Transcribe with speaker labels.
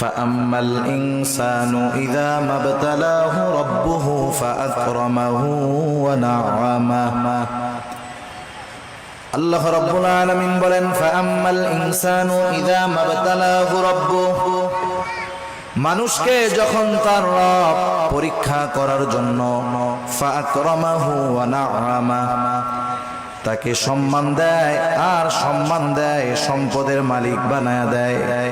Speaker 1: فأما الإنسان إذا ما ابتلاه ربه فأكرمه ونعمه আল্লাহ রাব্বুল আলামিন বলেন ফাআম্মাল ইনসানু ইযা মাবতালাহু রাব্বুহু মানুষকে যখন তার রব পরীক্ষা করার জন্য ফাআকরামাহু ওয়া নাআমা তাকে সম্মান দেয় আর সম্মান দেয় সম্পদের মালিক বানায় দেয়